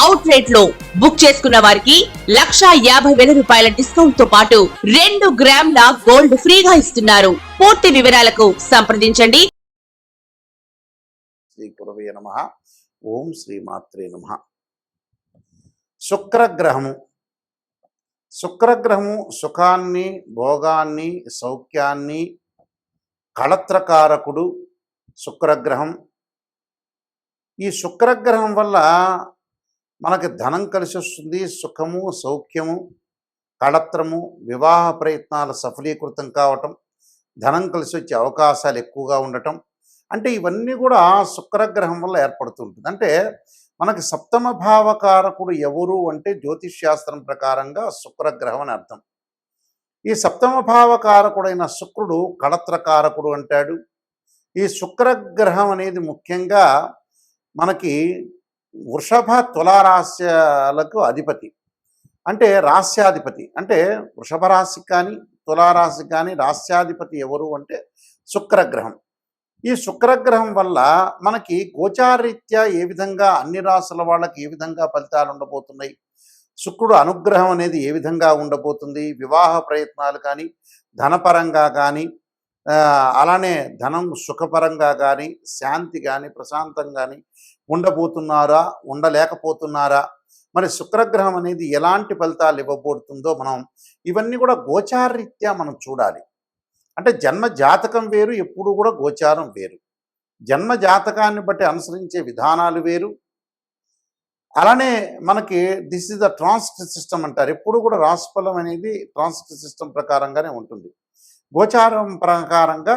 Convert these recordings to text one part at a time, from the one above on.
Out రేట్లో book చేసుకున్న వారికి లక్షా యాభై వేల రూపాయల డిస్కౌంట్తో పాటు రెండు గ్రాముల గోల్డ్ ఫ్రీగా ఇస్తున్నారు. పూర్తి వివరాలకు సంప్రదించండి. శ్రీ గురవే నమ. ఓం శ్రీ మాత్రే నమ. శుక్రగ్రహము. శుక్రగ్రహము సుఖాన్ని భోగాన్ని సౌఖ్యాన్ని కళత్రకారకుడు శుక్రగ్రహం. ఈ శుక్రగ్రహం వల్ల మనకి ధనం కలిసి వస్తుంది సుఖము సౌఖ్యము కళత్రము వివాహ ప్రయత్నాలు సఫలీకృతం కావటం ధనం కలిసి వచ్చే అవకాశాలు ఎక్కువగా ఉండటం అంటే ఇవన్నీ కూడా శుక్రగ్రహం వల్ల ఏర్పడుతుంటుంది. అంటే మనకి సప్తమ భావకారకుడు ఎవరు అంటే జ్యోతిష్ శాస్త్రం ప్రకారంగా శుక్రగ్రహం అని అర్థం. ఈ సప్తమ భావకారకుడైన శుక్రుడు కళత్రకారకుడు అంటాడు. ఈ శుక్రగ్రహం అనేది ముఖ్యంగా మనకి వృషభ తులారాశ్యాలకు అధిపతి. అంటే రాస్యాధిపతి అంటే వృషభ రాశికి కానీ తులారాశికి కానీ రాస్యాధిపతి ఎవరు అంటే శుక్రగ్రహం. ఈ శుక్రగ్రహం వల్ల మనకి గోచారీత్యా ఏ విధంగా అన్ని రాసుల వాళ్ళకి ఏ విధంగా ఫలితాలు ఉండబోతున్నాయి? శుక్రుడు అనుగ్రహం అనేది ఏ విధంగా ఉండబోతుంది? వివాహ ప్రయత్నాలు కానీ ధనపరంగా కానీ ఆ, అలానే ధనం సుఖపరంగా కానీ శాంతి కానీ ప్రశాంతం కానీ ఉండబోతున్నారా ఉండలేకపోతున్నారా? మరి శుక్రగ్రహం అనేది ఎలాంటి ఫలితాలు ఇవ్వబోతుందో మనం ఇవన్నీ కూడా గోచారరీత్యా మనం చూడాలి. అంటే జన్మ జాతకం వేరు ఎప్పుడు కూడా గోచారం వేరు. జన్మ జాతకాన్ని బట్టి అనుసరించే విధానాలు వేరు. అలానే మనకి this is the transcript system అంటారు. ఎప్పుడు కూడా రాసుఫలం అనేది ట్రాన్స్క్రిప్ట్ సిస్టమ్ ప్రకారంగానే ఉంటుంది. గోచారం ప్రకారంగా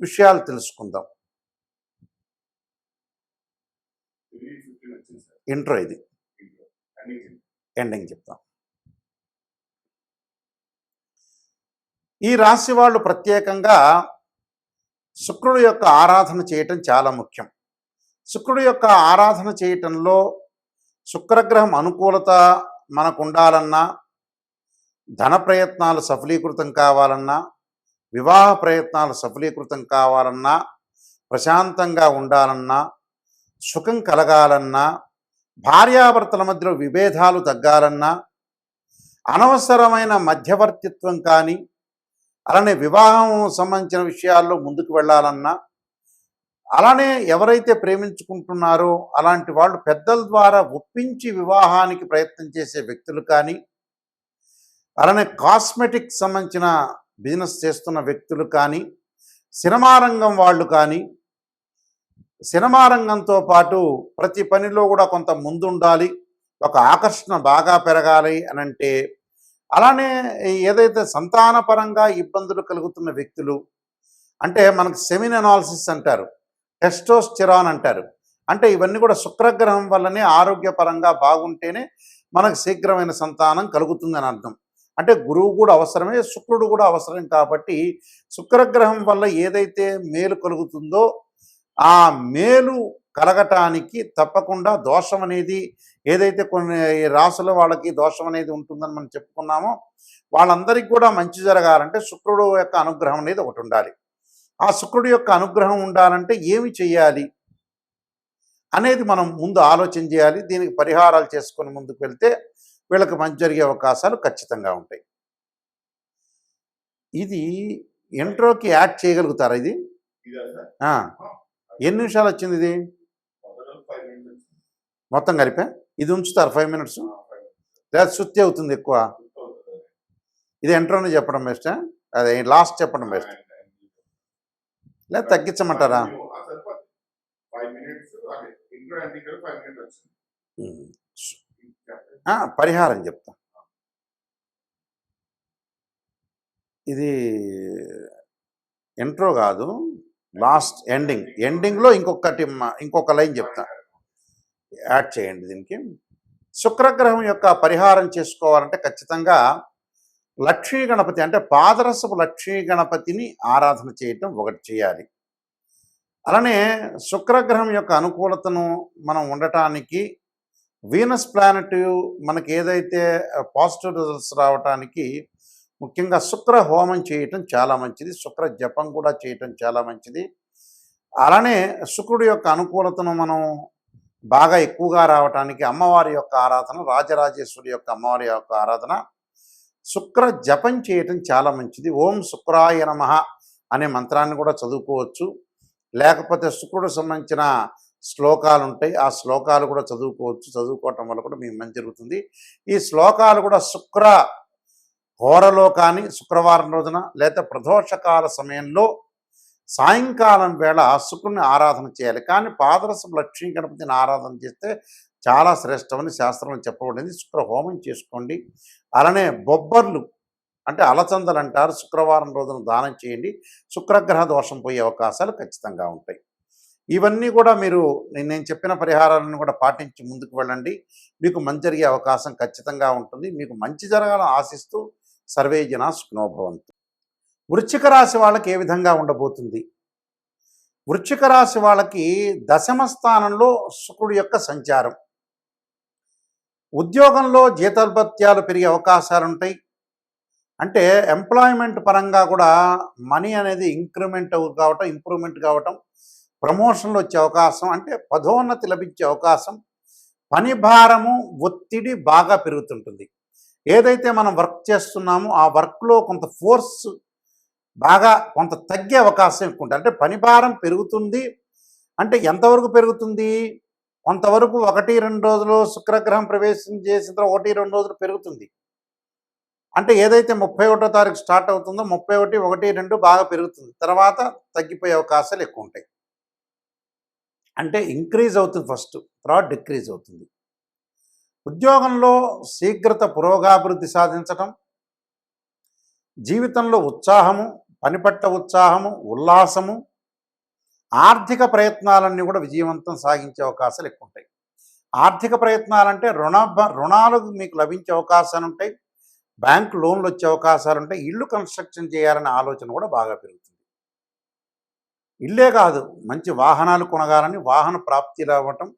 విషయాలు తెలుసుకుందాం. ఇంట్రో ఇది. ఎండింగ్ చెప్తాం. ఈ రాశి వాళ్ళు ప్రత్యేకంగా శుక్రుడు యొక్క ఆరాధన చేయటం చాలా ముఖ్యం. శుక్రుడు యొక్క ఆరాధన చేయటంలో శుక్రగ్రహం అనుకూలత మనకు ఉండాలన్నా ధన ప్రయత్నాలు సఫలీకృతం కావాలన్నా వివాహ ప్రయత్నాలు సఫలీకృతం కావాలన్నా ప్రశాంతంగా ఉండాలన్నా సుఖం కలగాలన్నా భార్యాభర్తల మధ్యలో విభేదాలు తగ్గాలన్నా అనవసరమైన మధ్యవర్తిత్వం కానీ అలానే వివాహం సంబంధించిన విషయాల్లో ముందుకు వెళ్ళాలన్నా అలానే ఎవరైతే ప్రేమించుకుంటున్నారో అలాంటి వాళ్ళు పెద్దల ద్వారా ఒప్పించి వివాహానికి ప్రయత్నం చేసే వ్యక్తులు కానీ అలానే కాస్మెటిక్ సంబంధించిన బిజినెస్ చేస్తున్న వ్యక్తులు కానీ సినిమా రంగం వాళ్ళు కానీ సినిమా రంగంతో పాటు ప్రతి పనిలో కూడా కొంత ముందుండాలి ఒక ఆకర్షణ బాగా పెరగాలి అని అంటే అలానే ఏదైతే సంతానపరంగా ఇబ్బందులు కలుగుతున్న వ్యక్తులు అంటే మనకు సెమిన్ అనాలిసిస్ అంటారు టెస్టోస్టిరాన్ అంటారు అంటే ఇవన్నీ కూడా శుక్రగ్రహం వల్లనే ఆరోగ్యపరంగా బాగుంటేనే మనకు శీఘ్రమైన సంతానం కలుగుతుందని అర్థం. అంటే గురువు కూడా అవసరమే శుక్రుడు కూడా అవసరం కాబట్టి శుక్రగ్రహం వల్ల ఏదైతే మేలు కలుగుతుందో ఆ మేలు కలగటానికి తప్పకుండా దోషం అనేది ఏదైతే కొన్ని రాసుల వాళ్ళకి దోషం అనేది ఉంటుందని మనం చెప్పుకున్నామో వాళ్ళందరికీ కూడా మంచి జరగాలంటే శుక్రుడు యొక్క అనుగ్రహం అనేది ఒకటి ఉండాలి. ఆ శుక్రుడు యొక్క అనుగ్రహం ఉండాలంటే ఏమి చేయాలి అనేది మనం ముందు ఆలోచన చేయాలి. దీనికి పరిహారాలు చేసుకొని ముందుకు వెళ్తే వీళ్ళకి మంచి జరిగే అవకాశాలు ఖచ్చితంగా ఉంటాయి. ఇది ఇంట్రోకి యాడ్ చేయగలుగుతారా ఇది? ఎన్ని నిమిషాలు వచ్చింది ఇది? మొత్తం కలిపా? ఇది ఉంచుతారు ఫైవ్ మినిట్స్ లేదా శుద్ధి అవుతుంది ఎక్కువ? ఇది ఎంట్రోని చెప్పడం బెస్ట్? అదే లాస్ట్ చెప్పడం బెస్ట్. లేదా తగ్గించమంటారా? పరిహారం చెప్తా. ఇది ఇంట్రో కాదు లాస్ట్ ఎండింగ్. ఎండింగ్లో ఇంకొకటి ఇంకొక లైన్ చెప్తా. యాడ్ చేయండి దీనికి. శుక్రగ్రహం యొక్క పరిహారం చేసుకోవాలంటే ఖచ్చితంగా లక్ష్మీ గణపతి అంటే పాదరసపు లక్ష్మీ గణపతిని ఆరాధన చేయటం ఒకటి చేయాలి. అలానే శుక్రగ్రహం యొక్క అనుకూలతను మనం ఉండటానికి వీనస్ ప్లానెట్ మనకి ఏదైతే పాజిటివ్ రిజల్ట్స్ రావటానికి ముఖ్యంగా శుక్ర హోమం చేయటం చాలా మంచిది. శుక్ర జపం కూడా చేయటం చాలా మంచిది. అలానే శుక్రుడి యొక్క అనుకూలతను మనం బాగా ఎక్కువగా రావటానికి అమ్మవారి యొక్క ఆరాధన రాజరాజేశ్వరి యొక్క అమ్మవారి యొక్క ఆరాధన శుక్ర జపం చేయటం చాలా మంచిది. ఓం శుక్రాయ నమః అనే మంత్రాన్ని కూడా చదువుకోవచ్చు. లేకపోతే శుక్రుడు సంబంధించిన శ్లోకాలు ఉంటాయి ఆ శ్లోకాలు కూడా చదువుకోవచ్చు. చదువుకోవటం వల్ల కూడా మీకు మంచి జరుగుతుంది. ఈ శ్లోకాలు కూడా శుక్ర హోరలో కానీ శుక్రవారం రోజున లేదా ప్రదోషకాల సమయంలో సాయంకాలం వేళ శుక్రుని ఆరాధన చేయాలి. కానీ పాదరసం లక్ష్మీ గణపతిని ఆరాధన చేస్తే చాలా శ్రేష్టమని శాస్త్రంలో చెప్పబడింది. శుక్ర హోమం చేసుకోండి. అలానే బొబ్బర్లు అంటే అలచందలు అంటారు. శుక్రవారం రోజున దానం చేయండి. శుక్రగ్రహ దోషం పోయే అవకాశాలు ఖచ్చితంగా ఉంటాయి. ఇవన్నీ కూడా మీరు నేను నేను చెప్పిన పరిహారాలను కూడా పాటించి ముందుకు వెళ్ళండి. మీకు మంచి జరిగే అవకాశం ఖచ్చితంగా ఉంటుంది. మీకు మంచి జరగాలని ఆశిస్తూ సర్వే జన సుఖనోభవంతు. వృశ్చిక రాశి వాళ్ళకి ఏ విధంగా ఉండబోతుంది? వృశ్చిక రాశి వాళ్ళకి దశమ స్థానంలో శుక్రుడు యొక్క సంచారం. ఉద్యోగంలో జీతభత్యాలు పెరిగే అవకాశాలు ఉంటాయి అంటే ఎంప్లాయ్మెంట్ పరంగా కూడా మనీ అనేది ఇంక్రిమెంట్ కావటం ఇంప్రూవ్మెంట్ కావటం ప్రమోషన్లు వచ్చే అవకాశం అంటే పదోన్నతి లభించే అవకాశం పని భారము ఒత్తిడి బాగా పెరుగుతుంటుంది. ఏదైతే మనం వర్క్ చేస్తున్నామో ఆ వర్క్లో కొంత ఫోర్స్ బాగా కొంత తగ్గే అవకాశం ఎక్కువ ఉంటుంది అంటే పని భారం పెరుగుతుంది అంటే ఎంతవరకు పెరుగుతుంది? కొంతవరకు ఒకటి రెండు రోజులు శుక్రగ్రహం ప్రవేశం చేసిన తర్వాత ఒకటి రెండు రోజులు పెరుగుతుంది. అంటే ఏదైతే ముప్పై ఒకటో తారీఖు స్టార్ట్ అవుతుందో ముప్పై ఒకటి ఒకటి రెండు బాగా పెరుగుతుంది. తర్వాత తగ్గిపోయే అవకాశాలు ఎక్కువ ఉంటాయి అంటే ఇంక్రీజ్ అవుతుంది ఫస్ట్ తర్వాత డిక్రీజ్ అవుతుంది. ఉద్యోగంలో శీఘ్రత పురోగాభివృద్ధి సాధించటం జీవితంలో ఉత్సాహము పని పట్ల ఉత్సాహము ఉల్లాసము ఆర్థిక ప్రయత్నాలన్నీ కూడా విజయవంతం సాగించే అవకాశాలు ఎక్కువ ఉంటాయి ఆర్థిక ప్రయత్నాలంటే రుణ రుణాలు మీకు లభించే అవకాశాలు ఉంటాయి బ్యాంక్ లోన్లు వచ్చే అవకాశాలు ఉంటాయి ఇల్లు కన్స్ట్రక్షన్ చేయాలనే ఆలోచన కూడా బాగా పెరుగుతుంది. ఇల్లే కాదు మంచి వాహనాలు కొనగాలని వాహన ప్రాప్తి రావటం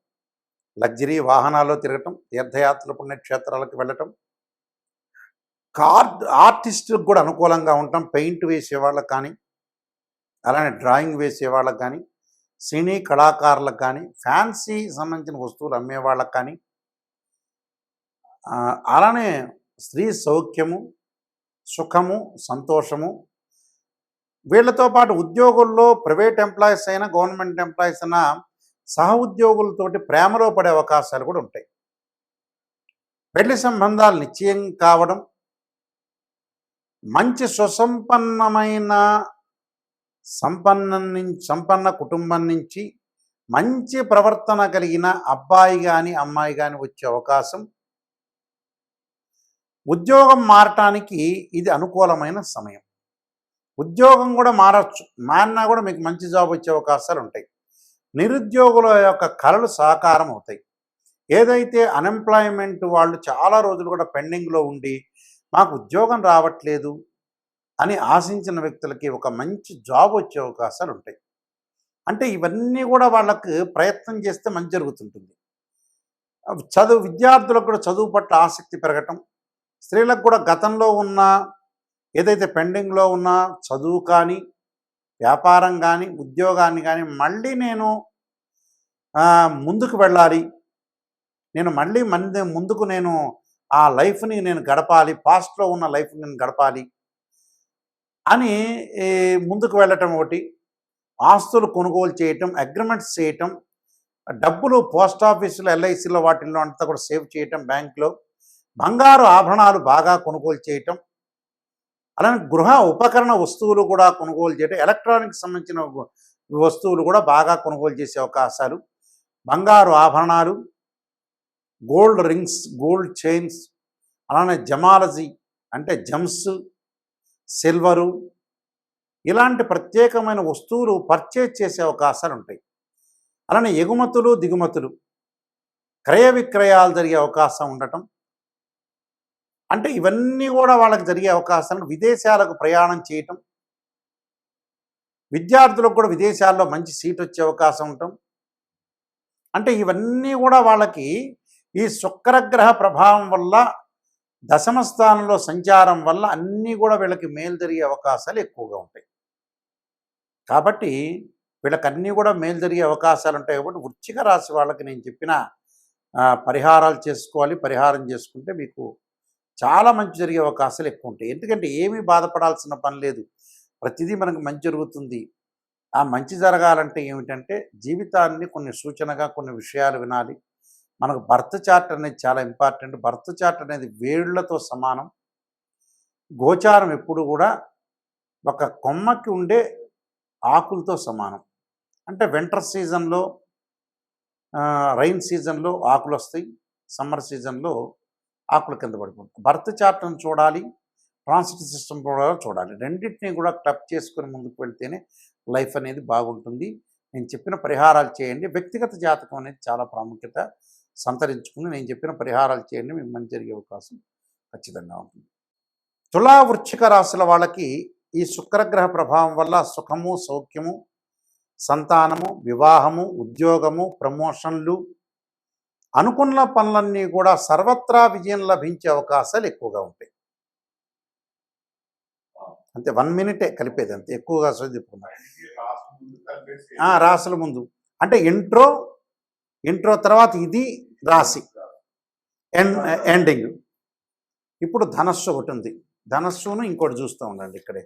లగ్జరీ వాహనాల్లో తిరగటం తీర్థయాత్రల పుణ్యక్షేత్రాలకు వెళ్ళటం కార్ ఆర్టిస్టులకు కూడా అనుకూలంగా ఉండటం పెయింట్ వేసే వాళ్ళకి కానీ అలానే డ్రాయింగ్ వేసే వాళ్ళకి కానీ సినీ కళాకారులకు కానీ ఫ్యాన్సీ సంబంధించిన వస్తువులు అమ్మే వాళ్ళకి కానీ అలానే స్త్రీ సౌఖ్యము సుఖము సంతోషము వీళ్ళతో పాటు ఉద్యోగుల్లో ప్రైవేట్ ఎంప్లాయీస్ అయినా గవర్నమెంట్ ఎంప్లాయీస్ అయినా సహ ఉద్యోగులతోటి ప్రేమలో పడే అవకాశాలు కూడా ఉంటాయి. పెళ్ళి సంబంధాలు నిశ్చయం కావడం మంచి సుసంపన్నమైన సంపన్న సంపన్న కుటుంబం నుంచి మంచి ప్రవర్తన కలిగిన అబ్బాయి కానీ అమ్మాయి కానీ వచ్చే అవకాశం. ఉద్యోగం మారటానికి ఇది అనుకూలమైన సమయం. ఉద్యోగం కూడా మారచ్చు. మారినా కూడా మీకు మంచి జాబ్ వచ్చే అవకాశాలు ఉంటాయి. నిరుద్యోగుల యొక్క కళలు సాకారం అవుతాయి. ఏదైతే అన్ఎంప్లాయ్మెంట్ వాళ్ళు చాలా రోజులు కూడా పెండింగ్లో ఉండి మాకు ఉద్యోగం రావట్లేదు అని ఆశించిన వ్యక్తులకి ఒక మంచి జాబ్ వచ్చే అవకాశాలు ఉంటాయి. అంటే ఇవన్నీ కూడా వాళ్ళకు ప్రయత్నం చేస్తే మంచి జరుగుతుంటుంది. చదువు విద్యార్థులకు కూడా చదువు పట్ల ఆసక్తి పెరగటం స్త్రీలకు కూడా గతంలో ఉన్న ఏదైతే పెండింగ్లో ఉన్న చదువు కానీ వ్యాపారం కానీ ఉద్యోగాన్ని కానీ మళ్ళీ నేను ముందుకు వెళ్ళాలి. నేను మళ్ళీ మంది ముందుకు నేను ఆ లైఫ్ని నేను గడపాలి. పాస్ట్లో ఉన్న లైఫ్ని నేను గడపాలి అని ముందుకు వెళ్ళటం ఒకటి. ఆస్తులు కొనుగోలు చేయటం అగ్రిమెంట్స్ చేయటం డబ్బులు పోస్ట్ ఆఫీసులో ఎల్ఐసిలో వాటిల్లో అంతా కూడా సేవ్ చేయటం బ్యాంకులో బంగారు ఆభరణాలు బాగా కొనుగోలు చేయటం అలానే గృహ ఉపకరణ వస్తువులు కూడా కొనుగోలు చేయటం ఎలక్ట్రానిక్ సంబంధించిన వస్తువులు కూడా బాగా కొనుగోలు చేసే అవకాశాలు. బంగారు ఆభరణాలు గోల్డ్ రింగ్స్ గోల్డ్ చైన్స్ అలానే జమాలజీ అంటే జమ్స్ సిల్వరు ఇలాంటి ప్రత్యేకమైన వస్తువులు పర్చేజ్ చేసే అవకాశాలు ఉంటాయి. అలానే ఎగుమతులు దిగుమతులు క్రయ విక్రయాలు జరిగే అవకాశం ఉండటం అంటే ఇవన్నీ కూడా వాళ్ళకి జరిగే అవకాశాలు విదేశాలకు ప్రయాణం చేయటం. విద్యార్థులకు కూడా విదేశాల్లో మంచి సీట్ వచ్చే అవకాశం ఉండటం. అంటే ఇవన్నీ కూడా వాళ్ళకి ఈ శుక్రగ్రహ ప్రభావం వల్ల దశమ స్థానంలో సంచారం వల్ల అన్నీ కూడా వీళ్ళకి మేలు జరిగే అవకాశాలు ఎక్కువగా ఉంటాయి. కాబట్టి వీళ్ళకి అన్నీ కూడా మేలు జరిగే అవకాశాలు ఉంటాయి కాబట్టి వృచ్చిక రాశి వాళ్ళకి నేను చెప్పిన పరిహారాలు చేసుకోవాలి పరిహారం చేసుకుంటే మీకు చాలా మంచి జరిగే అవకాశాలు ఎక్కువ ఉంటాయి. ఎందుకంటే ఏమీ బాధపడాల్సిన పని లేదు. ప్రతిదీ మనకు మంచి జరుగుతుంది. ఆ మంచి జరగాలంటే ఏమిటంటే జీవితాన్ని కొన్ని సూచనగా కొన్ని విషయాలు వినాలి. మనకు బర్త్ చార్ట్ అనేది చాలా ఇంపార్టెంట్. బర్త్ చార్ట్ అనేది వేళ్ళతో సమానం. గోచారం ఎప్పుడు కూడా ఒక కొమ్మకి ఉండే ఆకులతో సమానం. అంటే వింటర్ సీజన్లో రైన్ సీజన్లో ఆకులు వస్తాయి సమ్మర్ సీజన్లో ఆకుల కింద పడిపోతుంది. బర్త్ చార్ట్ను చూడాలి ట్రాన్సిట్ సిస్టమ్ కూడా చూడాలి. రెండింటినీ కూడా క్లబ్ చేసుకుని ముందుకు వెళ్తేనే లైఫ్ అనేది బాగుంటుంది. నేను చెప్పిన పరిహారాలు చేయండి. వ్యక్తిగత జాతకం అనేది చాలా ప్రాముఖ్యత సంతరించుకుని నేను చెప్పిన పరిహారాలు చేయండి. మీకు మంచి జరిగే అవకాశం ఖచ్చితంగా ఉంటుంది. తులా వృచ్చిక రాశుల వాళ్ళకి ఈ శుక్రగ్రహ ప్రభావం వల్ల సుఖము సౌఖ్యము సంతానము వివాహము ఉద్యోగము ప్రమోషన్లు అనుకున్న పనులన్నీ కూడా సర్వత్రా విజయం లభించే అవకాశాలు ఎక్కువగా ఉంటాయి. అంతే వన్ మినిటే కలిపేది అంతే ఎక్కువగా చదువుకున్నా ఆ, రాసుల ముందు. అంటే ఇంట్రో ఇంట్రో తర్వాత ఇది రాశి ఎండింగ్. ఇప్పుడు ధనస్సు ఒకటి ఉంది. ధనస్సును ఇంకోటి చూస్తూ ఉండండి ఇక్కడే.